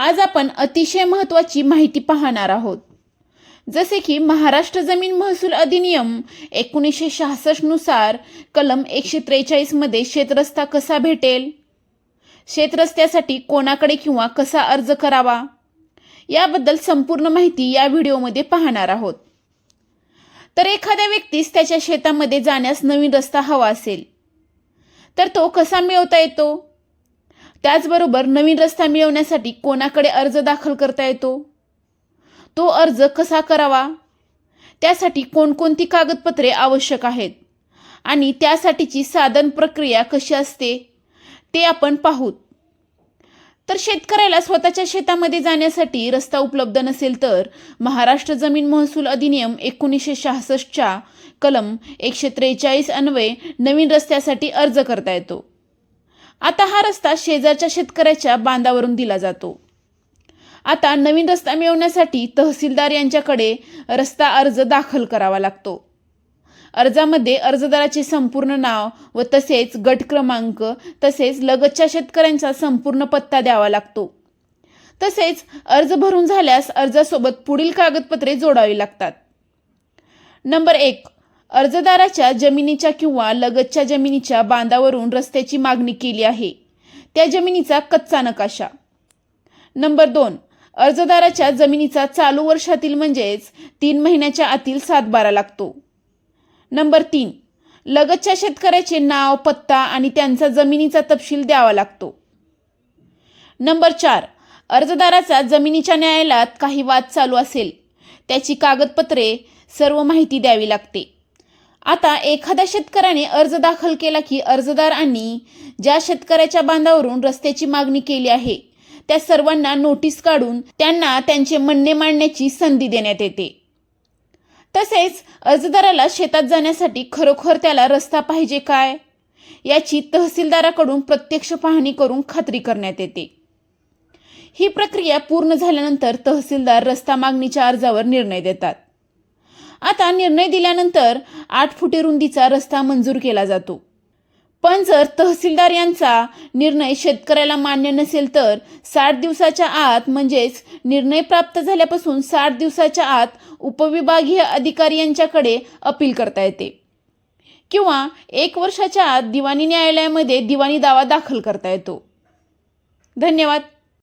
आज आपण अतिशय महत्त्वाची माहिती पाहणार आहोत. जसे की महाराष्ट्र जमीन महसूल अधिनियम एकोणीसशे शहासष्टनुसार कलम एकशे त्रेचाळीसमध्ये शेतरस्ता कसा भेटेल? शेतरस्त्यासाठी कोणाकडे किंवा कसा अर्ज करावा? याबद्दल संपूर्ण माहिती या व्हिडिओमध्ये पाहणार आहोत. तर एखाद्या व्यक्तीस त्याच्या शेतामध्ये जाण्यास नवीन रस्ता हवा असेल तर तो कसा मिळवता येतो? त्याचबरोबर नवीन रस्ता मिळवण्यासाठी कोणाकडे अर्ज दाखल करता येतो? तो अर्ज कसा करावा? त्यासाठी कोणकोणती कागदपत्रे आवश्यक आहेत? आणि त्यासाठीची साधन प्रक्रिया कशी असते? ते आपण पाहूत. तर शेतकऱ्याला स्वतःच्या शेतामध्ये जाण्यासाठी रस्ता उपलब्ध नसेल तर महाराष्ट्र जमीन महसूल अधिनियम एकोणीसशे शहासष्टच्या कलम एकशे त्रेचाळीस अन्वये नवीन रस्त्यासाठी अर्ज करता येतो. आता हा रस्ता शेजारच्या शेतकऱ्याच्या बांधावरून दिला जातो. आता नवीन रस्ता मिळवण्यासाठी तहसीलदार यांच्याकडे रस्ता अर्ज दाखल करावा लागतो. अर्जामध्ये अर्जदाराचे संपूर्ण नाव व तसेच गट क्रमांक तसेच लगतच्या शेतकऱ्यांचा संपूर्ण पत्ता द्यावा लागतो. तसेच अर्ज भरून झाल्यास अर्जासोबत पुढील कागदपत्रे जोडावी लागतात. नंबर एक अर्जदाराच्या जमिनीच्या किंवा लगतच्या जमिनीच्या बांधावरून रस्त्याची मागणी केली आहे. त्या जमिनीचा कच्चा नकाशा. नंबर दोन. अर्जदाराच्या जमिनीचा चालू वर्षातील म्हणजेच तीन महिन्याच्या आतील सातबारा लागतो. नंबर तीन. लगतच्या शेतकऱ्याचे नाव पत्ता आणि त्यांचा जमिनीचा तपशील द्यावा लागतो. नंबर चार. अर्जदाराचा जमिनीच्या न्यायालयात काही वाद चालू असेल त्याची कागदपत्रे सर्व माहिती द्यावी लागते. आता एखाद्या शेतकऱ्याने अर्ज दाखल केला की अर्जदारांनी ज्या शेतकऱ्याच्या बांधावरून रस्त्याची मागणी केली आहे त्या सर्वांना नोटीस काढून त्यांना त्यांचे म्हणणे मांडण्याची संधी देण्यात येते. तसेच अर्जदाराला शेतात जाण्यासाठी खरोखर त्याला रस्ता पाहिजे काय याची तहसीलदाराकडून प्रत्यक्ष पाहणी करून खात्री करण्यात येते. ही प्रक्रिया पूर्ण झाल्यानंतर तहसीलदार रस्ता मागणीच्या अर्जावर निर्णय देतात. आता निर्णय दिल्यानंतर आठ फुटे रुंदीचा रस्ता मंजूर केला जातो. पण जर तहसीलदार यांचा निर्णय शेतकऱ्याला मान्य नसेल तर साठ दिवसाच्या आत म्हणजेच निर्णय प्राप्त झाल्यापासून साठ दिवसाच्या आत उपविभागीय अधिकारी यांच्याकडे अपील करता येते. किंवा एक वर्षाच्या आत दिवाणी न्यायालयामध्ये दिवाणी दावा दाखल करता येतो. धन्यवाद.